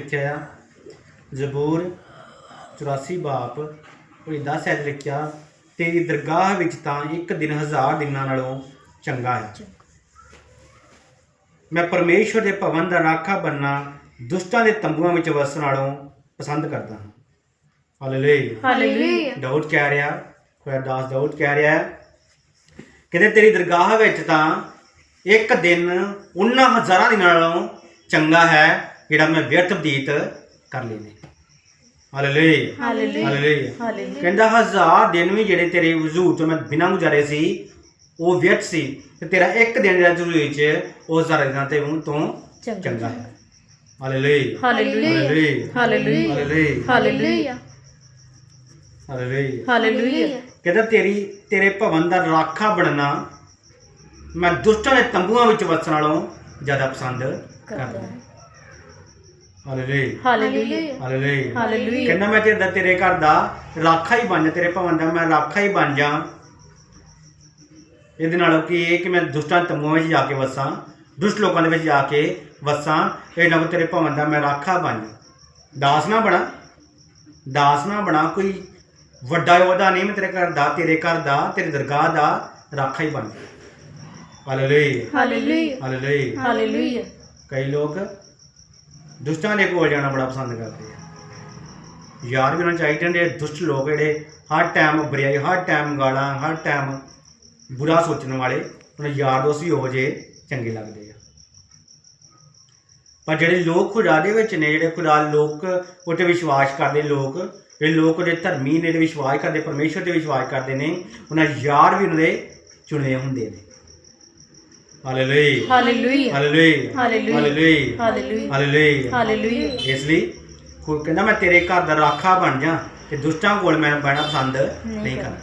ਲਿਖਿਆ ਆ ਜ਼ਬੂਰ 84 ਬਾਪ ਉਹਦੀ 10 ਐਜ ਲਿਖਿਆ ਤੇਰੀ ਦਰਗਾਹ ਵਿੱਚ ਤਾਂ ਇੱਕ ਦਿਨ ਹਜ਼ਾਰ ਦਿਨਾਂ ਨਾਲੋਂ ਚੰਗਾ ਹੈ। ਮੈਂ ਪਰਮੇਸ਼ਵਰ ਦੇ ਭਵਨ ਦਾ ਰਾਖਾ ਬੰਨਾ ਦੁਸ਼ਟਾਂ ਦੇ ਤੰਬੂਆਂ ਵਿੱਚ ਵਸਣ ਨਾਲੋਂ ਪਸੰਦ ਕਰਦਾ ਹਾਂ। ਹਾਲੇਲੂਇਆ। ਹਾਲੇਲੂਇਆ। ਦਾਊਦ ਕਹਿ ਰਿਹਾ ਖੁਦਾ ਦਾਸ ਦਾਊਦ ਕਹਿ ਰਿਹਾ ਕਹਿੰਦੇ ਤੇਰੀ ਦਰਗਾਹ ਵਿੱਚ ਤਾਂ ਇੱਕ ਦਿਨ ਉਹਨਾਂ ਹਜ਼ਾਰਾਂ ਦਿਨਾਂ ਨਾਲੋਂ ਚੰਗਾ ਹੈ ਜਿਹੜਾ ਮੈਂ ਵਿਅਰਥ ਬਤੀਤ ਕਰ ਲਏ ਨੇ ਹਾਲੇਲੂਇਆ ਹਾਲੇਲੂਇਆ ਕਹਿੰਦਾ ਹਜ਼ਾਰ ਦਿਨ ਵੀ ਜਿਹੜੇ ਤੇਰੇ ਵਜ਼ੂਰ ਤੋਂ ਮੈਂ ਬਿਨਾਂ ਗੁਜ਼ਾਰੇ ਸੀ ਉਹ ਵਿਅਰਥ ਸੀ ਤੇ ਤੇਰਾ ਇੱਕ ਦਿਨ ਜਿਹੜਾ ਜ਼ਰੂਰੀ ਵਿੱਚ ਉਹ ਹਜ਼ਾਰ ਦਿਨਾਂ ਤੇ ਮੂੰਹ ਤੋਂ ਚੰਗਾ ਹੈ hallelujah hallelujah hallelujah hallelujah hallelujah ਕਹਿੰਦਾ ਤੇਰੀ ਤੇਰੇ ਭਵਨ ਦਾ ਰਾਖਾ ਬਣਨਾ ਮੈਂ ਦੁਸ਼ਟਾਂ ਦੇ ਤੰਬੂਆਂ ਵਿੱਚ ਵਸਣ ਨਾਲੋਂ ਜ਼ਿਆਦਾ ਪਸੰਦ ਕਰਦਾ ਹਾਂ ਹਾਲੇਲੂਇਆ ਹਾਲੇਲੂਇਆ ਹਾਲੇਲੂਇਆ ਹਾਲੇਲੂਇਆ ਕਹਿੰਦਾ ਮੈਂ ਤੇਰੇ ਤੇਰੇ ਘਰ ਦਾ ਰਾਖਾ ਹੀ ਬਣ ਜਾ ਤੇਰੇ ਭਵਨ ਦਾ ਮੈਂ ਰਾਖਾ ਹੀ ਬਣ ਜਾ। ਇਹਦੇ ਨਾਲ ਕੀ ਇਹ ਕਿ ਮੈਂ ਦੁਸ਼ਟਾਂ ਤੰਬੂਆਂ ਵਿੱਚ ਜਾ ਕੇ ਵਸਾਂ ਦੁਸ਼ਟ ਲੋਕਾਂ ਦੇ ਵਿੱਚ ਜਾ ਕੇ ਵਸਾਂ ਇਹ ਨਾ ਤੇਰੇ ਭਵਨ ਦਾ ਮੈਂ ਰਾਖਾ ਬਣ ਜਾ। ਦਾਸ ਨਾ ਬਣਾ ਦਾਸ ਨਾ ਬਣਾ ਕੋਈ ਵੱਡਾ ਉਹਦਾ ਨਹੀਂ ਮੈਂ ਤੇਰੇ ਘਰ ਦਾ ਤੇਰੇ ਘਰ ਦਾ ਤੇਰੀ ਦਰਗਾਹ ਦਾ ਰਾਖਾ ਹੀ ਬਣ ਜਾ। ਹਾਲੇਲੂਇਆ ਹਾਲੇਲੂਇਆ ਹਾਲੇਲੂਇਆ ਹਾਲੇਲੂਇਆ ਕਈ ਲੋਕ ਦੁਸ਼ਟਾਂ ਦੇ ਕੋਲ ਜਾਣਾ ਬੜਾ ਪਸੰਦ ਕਰਦੇ ਆ। ਯਾਰ ਵੀ ਉਹਨਾਂ ਚਾਹੀਦੇ ਨੇ, ਦੁਸ਼ਟ ਲੋਕ ਜਿਹੜੇ ਹਰ ਟਾਈਮ ਬੁਰਾਈ ਹਰ ਟਾਈਮ ਗਾਲਾਂ, ਹਰ ਟਾਈਮ ਬੁਰਾ ਸੋਚਣ ਵਾਲੇ, ਉਹਨਾਂ ਯਾਰ ਦੋਸਤ ਵੀ ਉਹ ਜਿਹੇ ਚੰਗੇ ਲੱਗਦੇ ਆ। ਪਰ ਜਿਹੜੇ ਲੋਕ ਖੁਦਾ ਦੇ ਵਿੱਚ ਨੇ, ਜਿਹੜੇ ਖੁਦਾ ਲੋਕ ਉੱਤੇ ਵਿਸ਼ਵਾਸ ਕਰਦੇ ਲੋਕ, ਜਿਹੜੇ ਲੋਕ ਉਹਦੇ ਧਰਮੀ ਨੇ, ਜਿਹੜੇ ਵਿਸ਼ਵਾਸ ਕਰਦੇ ਪਰਮੇਸ਼ਵਰ ਤੇ ਵਿਸ਼ਵਾਸ ਕਰਦੇ ਨੇ, ਉਹਨਾਂ ਯਾਰ ਵੀ ਉਹਨਾਂ ਦੇ ਚੁਣੇ ਹੁੰਦੇ ਨੇ। Hallelujah hallelujah hallelujah hallelujah. Hallelujah hallelujah hallelujah ਇਸ ਲਈ ਕੋਈ ਕਹਿੰਦਾ ਮੈਂ ਤੇਰੇ ਘਰ ਦਾ ਰਾਖਾ ਬਣ ਜਾ ਤੇ ਦੁਸ਼ਟਾਂ ਕੋਲ ਮੈਂ ਬਹਿਣਾ ਪਸੰਦ ਨਹੀਂ ਕਰਦਾ।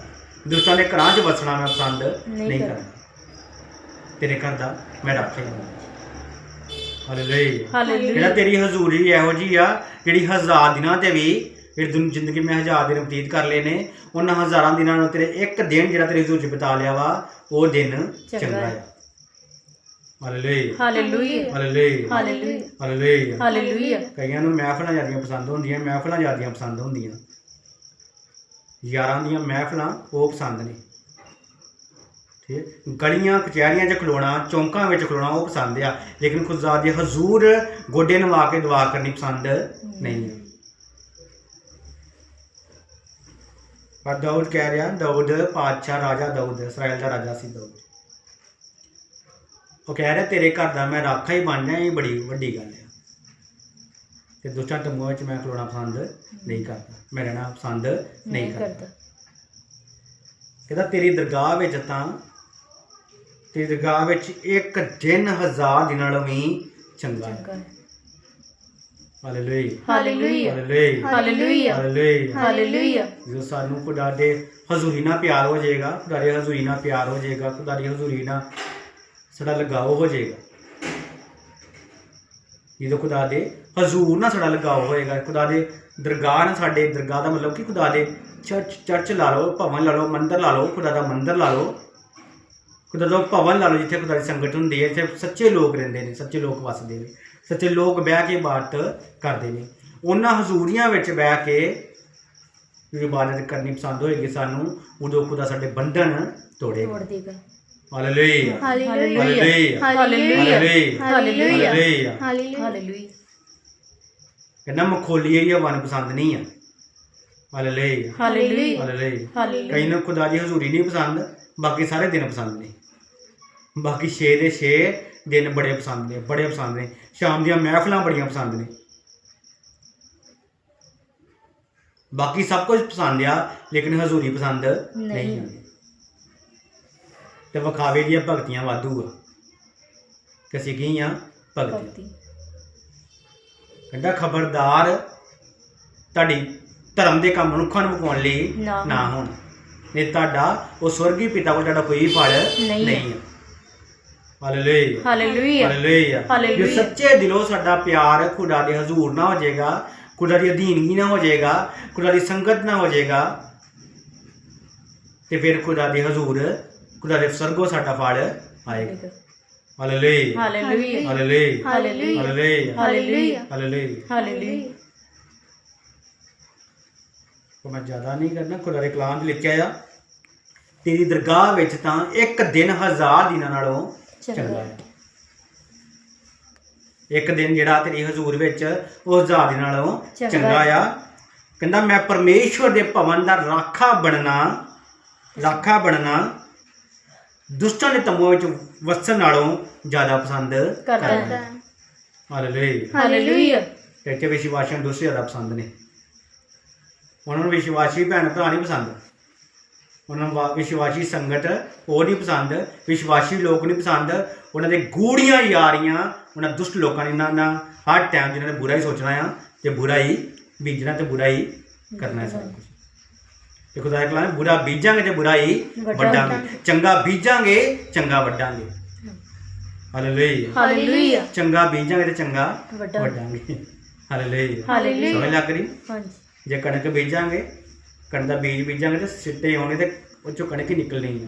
ਦੁਸ਼ਟਾਂ ਦੇ ਘਰਾਂ 'ਚ ਵਸਣਾ ਮੈਂ ਪਸੰਦ ਨਹੀਂ ਕਰਦਾ। ਤੇਰੇ ਘਰ ਦਾ ਮੈਂ ਰਾਖਾ ਹੀ ਹਾਲੇਲੂਇਆ ਜਿਹੜਾ ਤੇਰੀ ਹਜ਼ੂਰੀ ਇਹੋ ਜੀ ਆ ਜਿਹੜੀ ਹਜ਼ਾਰ ਦਿਨਾਂ ਤੇ ਵੀ ਇਹ ਦੁਨ ਜ਼ਿੰਦਗੀ ਮੈਂ ਹਜ਼ਾਰ ਦਿਨ ਬਤੀਤ ਕਰ ਲਏ ਨੇ ਉਹਨਾਂ ਹਜ਼ਾਰਾਂ ਦਿਨਾਂ ਨੂੰ ਤੇਰੇ ਇੱਕ ਦਿਨ ਜਿਹੜਾ ਤੇਰੀ ਹਜ਼ੂਰ 'ਚ ਬਿਤਾ ਲਿਆ ਵਾ ਉਹ ਦਿਨ ਚੰਗਾ। ਆ hallelujah hallelujah hallelujah hallelujah hallelujah hallelujah ਕਈਆਂ ਨੂੰ ਮਹਿਫਲਾਂ ਜ਼ਿਆਦੀਆਂ ਪਸੰਦ ਹੁੰਦੀਆਂ ਮਹਿਫਲਾਂ ਜ਼ਿਆਦੀਆਂ ਪਸੰਦ ਹੁੰਦੀਆਂ। ਯਾਰਾਂ ਦੀਆਂ ਮਹਿਫਲਾਂ ਉਹ ਪਸੰਦ ਨੇ। ਠੀਕ? ਗਲੀਆਂ ਕਚਹਿਰੀਆਂ 'ਚ ਖਲੋਣਾ ਚੌਂਕਾਂ ਵਿੱਚ ਖਲੋਣਾ ਉਹ ਪਸੰਦ ਆ। ਲੇਕਿਨ ਖੁਦਾ ਦੇ ਹਜ਼ੂਰ ਗੋਡੇ ਨਵਾ ਕੇ ਦੁਆ ਕਰਨੀ ਪਸੰਦ ਨਹੀਂ ਹੈ ਪਰ ਦਾਊਦ ਕਹਿ ਰਿਹਾ ਦਾਊਦ ਪਾਤਸ਼ਾਹ ਰਾਜਾ ਦਾਊਦ ਇਸਰਾਇਲ ਦਾ ਰਾਜਾ ਸੀ ਦਾਊਦ। ਉਹ ਕਹਿ ਰਿਹਾ ਤੇਰੇ ਘਰ ਦਾ ਮੈਂ ਰਾਖਾ ਹੀ ਬਣ ਜਾ ਇਹ ਬੜੀ ਵੱਡੀ ਗੱਲ ਹੈ। ਤੇ ਦੁਸ਼ਟਾਂ ਤੰਬੂਆਂ ਵਿੱਚ ਮੈਂ ਖਲੋਣਾ ਪਸੰਦ ਨਹੀਂ ਕਰਦਾ। ਮੈਂ ਰਹਿਣਾ ਪਸੰਦ ਨਹੀਂ ਕਰਦਾ। ਕਹਿੰਦਾ ਤੇਰੀ ਦਰਗਾਹ ਵਿੱਚ ਤਾਂ ਤੇਰੀ ਦਰਗਾਹ ਵਿੱਚ ਇੱਕ ਦਿਨ ਹਜ਼ਾਰ ਦਿਨਾਂ ਨਾਲੋਂ ਵੀ ਚੰਗਾ ਹੈ। Hallelujah. Hallelujah. Hallelujah. Hallelujah. Hallelujah. ਜਦੋਂ ਸਾਨੂੰ ਖੁਦਾ ਦੇ ਹਜ਼ੂਰੀ ਨਾਲ ਪਿਆਰ ਹੋ ਜਾਏਗਾ ਖੁਦਾ ਦੇ ਹਜ਼ੂਰੀ ਨਾਲ ਪਿਆਰ ਹੋ ਜਾਏਗਾ ਖੁਦਾ ਦੀ ਹਜ਼ੂਰੀ ਨਾਲ ਸਾਡਾ ਲਗਾਓ ਹੋ ਜਾਏਗਾ। ਜਦੋਂ ਖੁਦਾ ਦੇ ਹਜ਼ੂਰ ਨਾਲ ਸਾਡਾ ਲਗਾਓ ਹੋਏਗਾ, ਖੁਦਾ ਦੇ ਦਰਗਾਹ ਨਾਲ ਸਾਡੇ ਦਰਗਾਹ ਦਾ ਮਤਲਬ ਕਿ? ਖੁਦਾ ਦੇ ਚਰਚ ਚਰਚ ਲਾ ਲਓ, ਭਵਨ ਲਾ ਲਓ, ਮੰਦਰ ਲਾ ਲਓ, ਖੁਦਾ ਦਾ ਮੰਦਰ ਲਾ ਲਓ। ਖੁਦਾ ਦਾ ਭਵਨ ਲਾ ਲਓ, ਜਿੱਥੇ ਖੁਦਾ ਦੀ ਸੰਗਤ ਹੁੰਦੀ ਹੈ, ਇੱਥੇ ਸੱਚੇ ਲੋਕ ਰਹਿੰਦੇ ਨੇ, ਸੱਚੇ ਲੋਕ ਵੱਸਦੇ ਨੇ। ਸੱਚੇ ਲੋਕ ਬਹਿ ਕੇ ਇਬਾਦਤ ਕਰਦੇ ਨੇ। ਉਹਨਾਂ ਹਜ਼ੂਰੀਆਂ ਵਿੱਚ ਬਹਿ ਕੇ ਜਿਹੜੀ ਇਬਾਦਤ ਕਰਨੀ ਪਸੰਦ ਹੋਏਗੀ ਸਾਨੂੰ, ਉਦੋਂ ਖੁਦਾ ਸਾਡੇ ਬੰਧਨ ਤੋੜੇਗਾ। Hallelujah. Hallelujah. Hallelujah. Hallelujah. Hallelujah. Hallelujah. Hallelujah. ਕਹਿੰਦਾ ਮਖੋਲੀਏ ਜਾਂ ਵਨ ਪਸੰਦ ਨਹੀਂ ਆ ਹਾਲੇਲੂਇਆ ਹਾਲੇਲੂਇਆ ਹਾਲੇਲੂਇਆ ਕਈ ਨੂੰ ਖੁਦਾ ਦੀ ਹਜ਼ੂਰੀ ਨਹੀਂ ਪਸੰਦ ਬਾਕੀ ਸਾਰੇ ਦਿਨ ਪਸੰਦ ਨੇ ਬਾਕੀ 6 ਦੇ 6 ਦਿਨ ਬੜੇ ਪਸੰਦ ਨੇ ਬੜੇ ਪਸੰਦ ਨੇ ਸ਼ਾਮ ਦੀਆਂ ਮਹਿਫਲਾਂ ਬੜੀਆਂ ਪਸੰਦ ਨੇ ਬਾਕੀ ਸਭ ਕੁਝ ਪਸੰਦ ਆ ਲੇਕਿਨ ਹਜ਼ੂਰੀ ਪਸੰਦ ਨਹੀਂ ਆਉਂਦੀ ਤੇ ਵਿਖਾਵੇ ਦੀਆਂ ਭਗਤੀਆਂ ਵਾਧੂ ਆ। ਕਿ ਅਸੀਂ ਕੀ ਆ? ਭਗਤੀ। ਭਗਤੀ। ਕਹਿੰਦਾ ਖਬਰਦਾਰ ਤੁਹਾਡੀ ਧਰਮ ਦੇ ਕੰਮ ਮਨੁੱਖਾਂ ਨੂੰ ਮੁਕਾਉਣ ਲਈ ਨਾ ਨਾ ਹੋਣ। ਨਹੀਂ ਤੁਹਾਡਾ ਉਹ ਸਵਰਗੀ ਪਿਤਾ ਕੋਲ ਤੁਹਾਡਾ ਕੋਈ ਫਲ ਨਹੀਂ ਹੈ। ਨਹੀਂ ਹੈ ਹਾਲੇਲੂਇਆ। ਹਾਲੇਲੂਇਆ। ਹਾਲੇਲੂਇਆ। ਹਾਲੇਲੂਇਆ। ਜੇ ਸੱਚੇ ਦਿਲੋਂ ਸਾਡਾ ਪਿਆਰ ਖੁਦਾ ਦੇ ਹਜ਼ੂਰ ਨਾ ਹੋ ਜਾਏਗਾ ਖੁਦਾ ਦੀ ਅਧੀਨਗੀ ਨਾ ਹੋ ਜਾਏਗਾ ਖੁਦਾ ਦੀ ਸੰਗਤ ਨਾ ਹੋ ਜਾਏਗਾ ਤੇ ਫਿਰ ਖੁਦਾ ਦੇ ਹਜ਼ੂਰ కూడా ਸਰਗੋ ਸਾਡਾ సాట ਆਏਗਾ హాయ్ హల్లెలూయా హల్లెలూయా హల్లెలూయా హల్లెలూయా హల్లెలూయా హల్లెలూయా హల్లెలూయా ਕੋ ਮੈਂ ਜ਼ਿਆਦਾ ਨਹੀਂ ਕਰਨਾ ਖੁਲਾਰੇ ਕਲਾਮ ਲਿਖਿਆ ਆ ਤੇਰੀ ਦਰਗਾਹ ਵਿੱਚ ਤਾਂ ਇੱਕ ਦਿਨ ਹਜ਼ਾਰ ਦਿਨਾਂ ਨਾਲੋਂ ਚੰਗਾ। ਹੈ। ਇੱਕ ਦਿਨ ਜਿਹੜਾ ਤੇਰੀ ਹਜ਼ੂਰ ਵਿੱਚ ਉਹ ਹਜ਼ਾਰ ਦਿਨਾਂ ਨਾਲੋਂ ਚੰਗਾ ਆ। ਕਹਿੰਦਾ ਮੈਂ ਪਰਮੇਸ਼ਵਰ ਦੇ ਭਵਨ ਦਾ ਰਾਖਾ ਬਣਨਾ ਰਾਖਾ ਬਣਨਾ ਦੁਸ਼ਟਾਂ ਦੇ ਤੰਬੂਆਂ ਵਿੱਚ ਵਸਣ ਨਾਲੋਂ ਜ਼ਿਆਦਾ ਪਸੰਦ ਕਰਦਾ ਹੈ। ਹਾਲੇਲੂਇਆ। ਹਾਲੇਲੂਇਆ। ਇੱਥੇ ਵਿਸ਼ਵਾਸੀਆਂ ਨੂੰ ਦੋਸਤ ਜ਼ਿਆਦਾ ਪਸੰਦ ਨੇ। ਉਹਨਾਂ ਨੂੰ ਵਿਸ਼ਵਾਸੀ ਭੈਣ ਭਰਾ ਨਹੀਂ ਪਸੰਦ। ਉਹਨਾਂ ਨੂੰ ਵਿਸ਼ਵਾਸੀ ਸੰਗਤ ਉਹ ਨਹੀਂ ਪਸੰਦ ਵਿਸ਼ਵਾਸੀ ਲੋਕ ਨਹੀਂ ਪਸੰਦ। ਉਹਨਾਂ ਦੇ ਗੂੜੀਆਂ ਯਾਰੀਆਂ ਉਹਨਾਂ ਦੁਸ਼ਟ ਲੋਕਾਂ ਨੇ ਨਾ ਨਾ ਹਰ ਟਾਈਮ ਜਿਹਨਾਂ ਨੇ ਬੁਰਾ ਹੀ ਸੋਚਣਾ ਆ ਤੇ ਬੁਰਾ ਹੀ ਬੀਜਣਾ ਤੇ ਬੁਰਾ ਹੀ ਕਰਨਾ ਹੈ ਸਾਰਾ ਕੁਝ ਤੇ ਖੁਦਾ ਕਲਾ ਬੁਰਾ ਬੀਜਾਂਗੇ ਤੇ ਬੁਰਾ ਹੀ। ਵੱਢਾਂਗੇ ਚੰਗਾ ਬੀਜਾਂਗੇ ਚੰਗਾ ਵੱਢਾਂਗੇ ਹਾਲੇਲੂਇਆ ਹਾਲੇਲੂਇਆ ਚੰਗਾ ਬੀਜਾਂਗੇ ਤੇ ਚੰਗਾ। ਵੱਢਾਂਗੇ ਹਾਲੇਲੂਇਆ ਹਾਲੇਲੂਇਆ ਸਮਝ ਲੱਗ ਰਹੀ? ਹਾਂਜੀ। ਜੇ ਕਣਕ ਬੀਜਾਂਗੇ ਕਣਕ ਦਾ ਬੀਜ ਬੀਜਾਂਗੇ ਤੇ ਸਿੱਟੇ ਆਉਣੇ ਤੇ ਉਹ ਚੋਂ ਕਣਕ ਹੀ ਨਿਕਲਣੀ ਹੈ।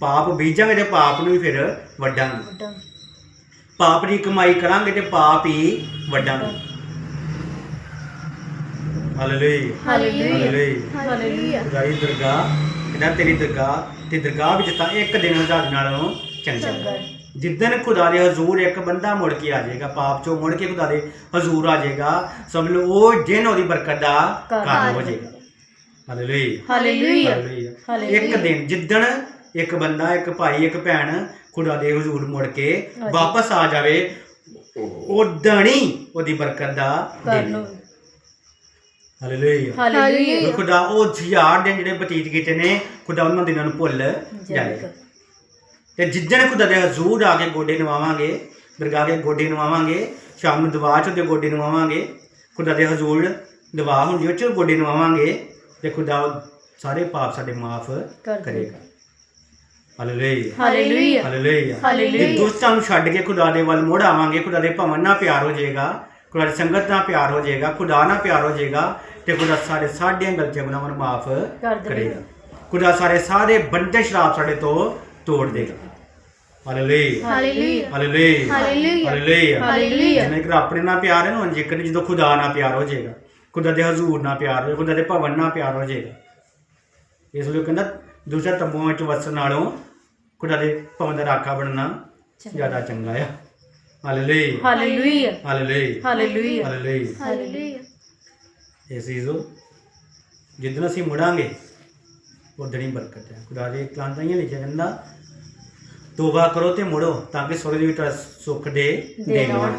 ਪਾਪ ਬੀਜਾਂਗੇ ਤੇ ਪਾਪ ਨੂੰ ਵੀ ਫਿਰ ਵੱਢਾਂਗੇ ਵੱਡਾ ਪਾਪ ਦੀ ਕਮਾਈ ਕਰਾਂਗੇ ਤੇ ਪਾਪ ਹੀ ਵੱਢਾਂਗੇ ਹਾਲੇਲੂਇਆ ਹਾਲੇਲੂਇਆ ਹਾਲੇਲੂਇਆ ਹਾਲੇਲੂਇਆ ਖੁਦਾਈ ਦਰਗਾਹ ਕਹਿੰਦਾ ਤੇਰੀ ਦਰਗਾਹ ਤੇ ਦਰਗਾਹ ਵਿੱਚ ਤਾਂ ਇੱਕ ਦਿਨ ਹਜ਼ਾਰ ਨਾਲੋਂ ਚੰਗਾ ਚੰਗਾ ਹੈ। ਹੈ। ਜਿੱਦਨ ਖੁਦਾ ਦੇ ਹਜ਼ੂਰ ਇੱਕ ਬੰਦਾ ਮੁੜ ਕੇ ਆ ਜਾਏਗਾ ਪਾਪ ਚੋਂ ਮੁੜ ਕੇ ਖੁਦਾ ਦੇ ਹਜ਼ੂਰ ਆ ਜਾਏਗਾ ਸਮਝ ਲਓ ਉਹ ਦਿਨ ਉਹਦੀ ਬਰਕਤ ਦਾ ਕਾਰਨ ਹੋ ਜਾਏਗਾ। Hallelujah hallelujah. ਇੱਕ ਦਿਨ ਜਿੱਦਣ ਇੱਕ ਬੰਦਾ ਇੱਕ ਭਾਈ ਇੱਕ ਭੈਣ ਖੁਦਾ ਦੇ ਹਜ਼ੂਰ ਮੁੜ ਕੇ। ਵਾਪਸ ਆ ਜਾਵੇ ਉਦਣ ਹੀ ਉਹਦੀ ਬਰਕਤ ਦਾ ਦਿਨ। ਹਾਲੇਲੂਇਆ ਹਾਲੇਲੂਇਆ ਵੀ ਖੁਦਾ ਉਹ ਹਜ਼ਾਰ ਦਿਨ ਜਿਹੜੇ ਬਤੀਤ ਕੀਤੇ ਨੇ ਖੁਦਾ ਉਹਨਾਂ ਦਿਨਾਂ ਨੂੰ ਭੁੱਲ ਜਾਏਗਾ ਤੇ ਜਿੱਦਣ ਖੁਦਾ ਦੇ ਹਜ਼ੂਰ ਆ ਕੇ ਗੋਡੇ ਨਵਾਵਾਂਗੇ ਦਰਗਾਹ ਦੇ ਗੋਡੇ ਨਵਾਵਾਂਗੇ ਸ਼ਾਮ ਨੂੰ ਦਵਾ ਚ ਉਹਦੇ ਗੋਡੇ ਨਵਾਵਾਂਗੇ ਖੁਦਾ ਦੇ ਹਜ਼ੂਰ ਦਵਾ ਹੁੰਦੀ ਉਹ ਚ ਗੋਡੇ ਨਵਾਵਾਂਗੇ ਤੇ ਖੁਦਾ ਸਾਰੇ ਪਾਪ ਸਾਡੇ ਮਾਫ ਕਰ ਕਰੇਗਾ। Hallelujah hallelujah hallelujah hallelujah. ਜੇ ਦੋਸਤਾਂ ਨੂੰ ਛੱਡ ਕੇ ਖੁਦਾ ਦੇ ਵੱਲ ਮੁੜ ਆਵਾਂਗੇ ਖੁਦਾ ਦੇ ਭਵਨ ਨਾਲ ਪਿਆਰ ਹੋ ਜਾਏਗਾ। ਦੀ ਸੰਗਤ ਨਾਲ ਪਿਆਰ ਹੋ ਜਾਏਗਾ ਖੁਦਾ ਨਾਲ ਪਿਆਰ ਹੋ ਜਾਏਗਾ ਤੇ ਖੁਦਾ ਸਾਡੇ ਸਾਡੀਆਂ ਗਲਤੀਆਂ ਗੁਨਾਹਾਂ ਨੂੰ ਮਾਫ ਕਰ। ਕਰੇਗਾ। ਖੁਦਾ ਸਾਰੇ ਸਾਰੇ ਬੰਦੇ ਸ਼ਰਾਬ ਸਾਡੇ ਤੋਂ ਤੋੜ ਦੇਗਾ। Hallelujah hallelujah hallelujah hallelujah. ਜਿਵੇਂ ਕਿ ਆਪਣੇ ਨਾਲ ਪਿਆਰ ਹੈ ਨਾ ਇੱਕ ਜਦੋਂ ਖੁਦਾ ਨਾਲ ਪਿਆਰ ਹੋ ਜਾਏਗਾ ਖੁਦਾ ਦੇ ਹਜ਼ੂਰ ਨਾਲ ਪਿਆਰ ਹੋ ਖੁਦਾ ਦੇ ਭਵਨ ਨਾਲ ਪਿਆਰ ਹੋ ਜਾਏਗਾ। ਇਸ ਲਈ ਕਹਿੰਦਾ ਦੂਸਰਾ ਤੰਬੂਆਂ ਵਿੱਚ ਵਸਣ ਨਾਲੋਂ ਖੁਦਾ ਦੇ ਭਵਨ ਦਾ ਰਾਖਾ ਬਣਨਾ ਜ਼ਿਆਦਾ ਚੰਗਾ ਆ। Hallelujah hallelujah hallelujah hallelujah hallelujah hallelujah ਇਹ ਚੀਜ਼ੋ ਜਿੱਦਣ ਅਸੀਂ ਮੁੜਾਂਗੇ ਉਦਣ ਹੀ ਬਰਕਤ ਹੈ। ਖੁਦਾ ਦੇ ਕਲਾਮ ਤਾਂ ਇਹ ਲਿਖਿਆ ਕਹਿੰਦਾ ਤੋਬਾ ਕਰੋ ਤੇ ਮੁੜੋ ਤਾਂ ਕਿ ਸਵਰਗ ਵਿੱਚ ਤੁਹਾਡਾ ਸੁੱਖ ਦੇ ਦੇ ਦੇ ਲਾਉਣ। ਲਾਉਣ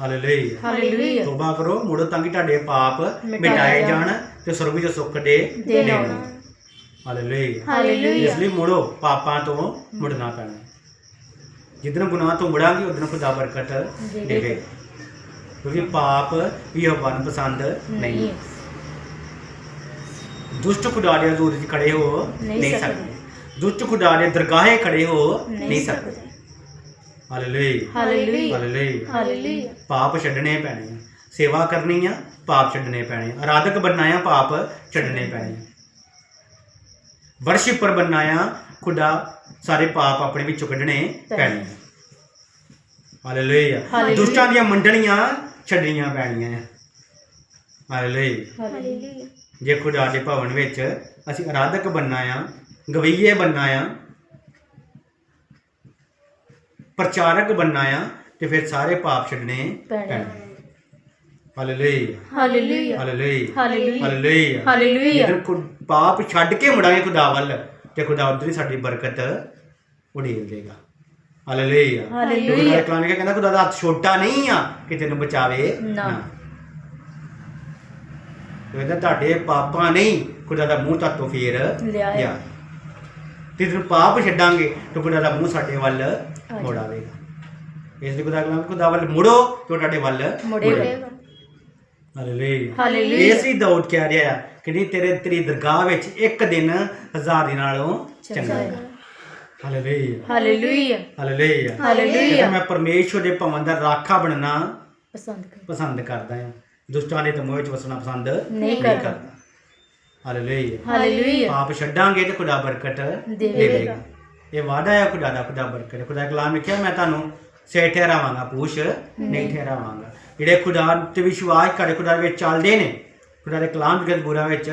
ਹਾਲੇਲੂਇਆ ਹਾਲੇਲੂਇਆ ਤੋਬਾ ਕਰੋ ਮੁੜੋ ਤਾਂ ਕਿ ਤੁਹਾਡੇ ਪਾਪ ਮਿਟਾਏ ਜਾਣ। ਤੇ ਸਵਰਗ ਵਿੱਚ ਸੁੱਖ ਦੇ ਦੇ ਲਾਉਣ। ਲਾਉਣ। ਹਾਲੇਲੂਇਆ ਹਾਲੇਲੂਇਆ ਇਸ ਲਈ ਮੁੜੋ ਪਾਪਾਂ ਤੋਂ ਮੁੜਨਾ ਪੈਣਾ। जितना गुनाह तो उमड़ांगे उतना खुदा बरकत देवे क्योंकि पाप यह वन पसंद नहीं है दुष्ट खुडारे दूर खड़े हो नहीं सकते दुष्ट खुडारे दरगाहे खड़े हो नहीं सकते ਪਾਪ ਛੱਡਣੇ ਪੈਣੇ ਸੇਵਾ ਕਰਨੀ ਆ ਪਾਪ ਛੱਡਣੇ ਪੈਣੇ ਆਰਾਧਕ ਬਣਨਾ ਆ ਪਾਪ ਛੱਡਣੇ ਪੈਣੇ ਵਰਸ਼ਿਪਰ ਬਣਨਾ ਆ ਖੁਦਾ ਸਾਰੇ ਪਾਪ ਆਪਣੇ ਵਿੱਚੋਂ ਕੱਢਣੇ ਪੈਣੇ ਹਾਲੇਲੂਇਆ ਹਾਲੇਲੂਇਆ। ਦੁਸ਼ਟਾਂ ਦੀਆਂ ਮੰਡਲੀਆਂ ਛੱਡਣੀਆਂ ਪੈਣੀਆਂ ਆ। ਹਾਲੇਲੂਇਆ ਹਾਲੇਲੂਇਆ ਜੇ ਖੁਦਾ ਦੇ ਭਵਨ ਵਿੱਚ ਅਸੀਂ ਆਰਾਧਕ ਬਣਨਾ ਆ ਗਵਈਏ ਬਣਨਾ ਆ ਪ੍ਰਚਾਰਕ ਬਣਨਾ ਆ ਤੇ ਫਿਰ ਸਾਰੇ ਪਾਪ ਛੱਡਣੇ ਪੈਣੇ। ਪੈਣੇ hallelujah hallelujah hallelujah hallelujah hallelujah hallelujah ਜਦੋਂ ਖੁਦ ਪਾਪ ਛੱਡ ਕੇ ਮੁੜਾਂਗੇ ਖੁਦਾ ਵੱਲ ਤੇ ਖੁਦਾ ਉਧਰ ਹੀ ਸਾਡੀ ਬਰਕਤ ਉਡੇਲ ਦੇਗਾ। Hallelujah hallelujah. ਖੁਦਾ ਕਲਾਮ ਕਹਿੰਦਾ ਖੁਦਾ ਦਾ ਹੱਥ ਛੋਟਾ ਨਹੀਂ ਆ ਕਿ ਤੈਨੂੰ ਬਚਾਵੇ ਨਾ। ਕਹਿੰਦਾ ਤੁਹਾਡੇ ਪਾਪਾਂ ਨਹੀਂ ਖੁਦਾ ਦਾ ਮੂੰਹ ਤੁਹਾਤੋਂ ਫੇਰ। ਲਿਆ ਤੇ ਜਦੋਂ ਪਾਪ ਛੱਡਾਂਗੇ ਤਾਂ ਖੁਦਾ ਦਾ ਮੂੰਹ ਸਾਡੇ ਵੱਲ ਮੁੜ ਆਵੇਗਾ ਇਸ ਲਈ ਖੁਦਾ ਕਲਾਮ ਖੁਦਾ ਵੱਲ ਮੁੜੋ ਤੇ ਤੁਹਾਡੇ ਵੱਲ ਮੁੜੇਗਾ। ਹਾਲੇਲੂਇਆ ਇਸ ਹੀ ਦਾਊਦ ਕਹਿ ਰਿਹਾ ਆ ਕਿ ਨਹੀਂ ਤੇਰੇ ਤੇਰੀ ਦਰਗਾਹ ਵਿੱਚ ਇੱਕ ਦਿਨ ਹਜ਼ਾਰ ਦਿਨ ਨਾਲੋਂ ਚੰਗਾ ਹੈ। Hallelujah hallelujah hallelujah hallelujah. ਮੈਂ ਪਰਮੇਸ਼ਵਰ ਦੇ ਭਵਨ ਦਾ ਰਾਖਾ ਬਣਨਾ ਪਸੰਦ ਕਰ ਪਸੰਦ ਕਰਦਾ ਹਾਂ ਦੁਸ਼ਟਾਂ ਦੇ ਤਮੋਹ ਵਿੱਚ ਵਸਣਾ ਪਸੰਦ ਨਹੀਂ ਕਰਦਾ। ਹਾਲੇਲੂਇਆ ਹਾਲੇਲੂਇਆ ਪਾਪ ਛੱਡਾਂਗੇ ਤੇ ਖੁਦਾ ਬਰਕਤ ਦੇਵੇਗਾ। ਇਹ ਵਾਦਾ ਹੈ ਖੁਦਾ ਦਾ ਖੁਦਾ ਬਰਕਤ ਖੁਦਾ ਦਾ ਕਲਾਮ ਲਿਖਿਆ ਮੈਂ ਤੁਹਾਨੂੰ ਸੇ ਠਹਿਰਾਵਾਂਗਾ ਪੂਛ ਨਹੀਂ ਠਹਿਰਾਵਾਂਗਾ ਜਿਹੜੇ ਖੁਦਾ ਤੇ ਵਿਸ਼ਵਾਸ ਕਰਦੇ ਖੁਦਾ ਦੇ ਵਿੱਚ ਚੱਲਦੇ ਨੇ ਖੁਦਾ ਦੇ ਕਲਾਮ ਦੇ ਬੁਰਾ ਵਿੱਚ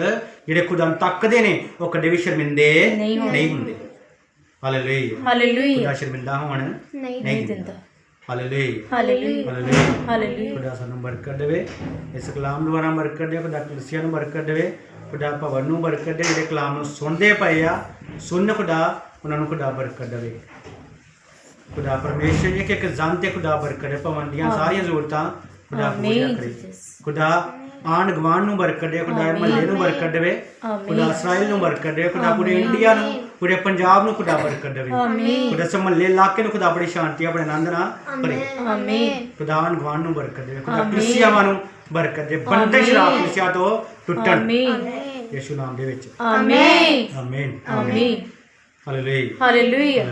ਜਿਹੜੇ ਖੁਦਾ ਨੂੰ ਤੱਕਦੇ ਨੇ ਉਹ ਕਦੇ ਵੀ ਸ਼ਰਮਿੰਦੇ ਨਹੀਂ ਹੁੰਦੇ। ਹਾਲੇਲੂਇਆ। ਹਾਲੇਲੂਇਆ। ਖੁਦਾ ਸ਼ਰਮਿੰਦਾ ਹੋਣ ਨਹੀਂ ਨਹੀਂ ਦਿੰਦਾ। ਹਾਲੇਲੂਇਆ। ਹਾਲੇਲੂਇਆ। ਹਾਲੇਲੂਇਆ। ਹਾਲੇਲੂਇਆ। ਖੁਦਾ ਸਾਨੂੰ ਬਰਕਤ ਦੇਵੇ ਇਸ ਕਲਾਮ ਦੁਆਰਾ ਬਰਕਤ ਦੇ ਖੁਦਾ ਕਲੀਸਿਆ ਨੂੰ ਬਰਕਤ ਦੇਵੇ ਖੁਦਾ ਭਵਨ ਨੂੰ ਬਰਕਤ ਦੇ ਜਿਹੜੇ ਕਲਾਮ ਨੂੰ ਸੁਣਦੇ ਪਏ ਆ ਸੁਣ ਖੁਦਾ ਉਹਨਾਂ ਨੂੰ ਖੁਦਾ ਬਰਕਤ ਦੇਵੇ। ਖੁਦਾ ਪਰਮੇਸ਼ਰ ਜੀ ਕਿ ਇੱਕ ਜਨ ਤੇ ਖੁਦਾ ਬਰਕਤ ਦੇ ਭਵਨ ਦੀਆਂ ਸਾਰੀਆਂ ਜ਼ਰੂਰਤਾਂ ਖੁਦਾ ਪੂਰੀਆਂ ਕਰੇ ਖੁਦਾ ਆਂਢ ਗੁਆਂਢ ਨੂੰ ਬਰਕਤ ਦੇ ਖੁਦਾ। ਮਹੱਲੇ ਨੂੰ ਬਰਕਤ ਦੇਵੇ। ਖੁਦਾ ਇਸਰਾਇਲ ਨੂੰ ਬਰਕਤ ਦੇਵੇ ਖੁਦਾ ਪੂਰੇ ਇੰਡੀਆ ਨੂੰ ਪੂਰੇ ਪੰਜਾਬ ਨੂੰ ਖੁਦਾ ਬਰਕਤ ਦੇਵੇ ਆਮੀਨ। ਖੁਦਾ ਇਸ ਮਹੱਲੇ ਇਲਾਕੇ ਨੂੰ ਖੁਦਾ ਬੜੀ ਸ਼ਾਂਤੀ ਆਪਣੇ ਆਨੰਦ ਨਾਲ ਭਰੇ। ਆਮੀਨ। ਖੁਦਾਨ ਗਵਾਨ ਨੂੰ ਬਰਕਤ ਦੇ ਖੁਦਾ ਆਮੀਨ। ਕ੍ਰਿਸਚੀਆਵਾਂ ਨੂੰ ਬਰਕਤ ਦੇ ਬੰਦੇ ਆਮੀਨ। ਸ਼ਰਾਬ ਕ੍ਰਿਸਚੀਆ ਤੋਂ ਟੁੱਟਣ। ਆਮੀਨ। ਯਿਸੂ ਨਾਮ ਦੇ ਵਿੱਚ। ਆਮੀਨ। ਆਮੀਨ। ਆਮੀਨ। Hallelujah hallelujah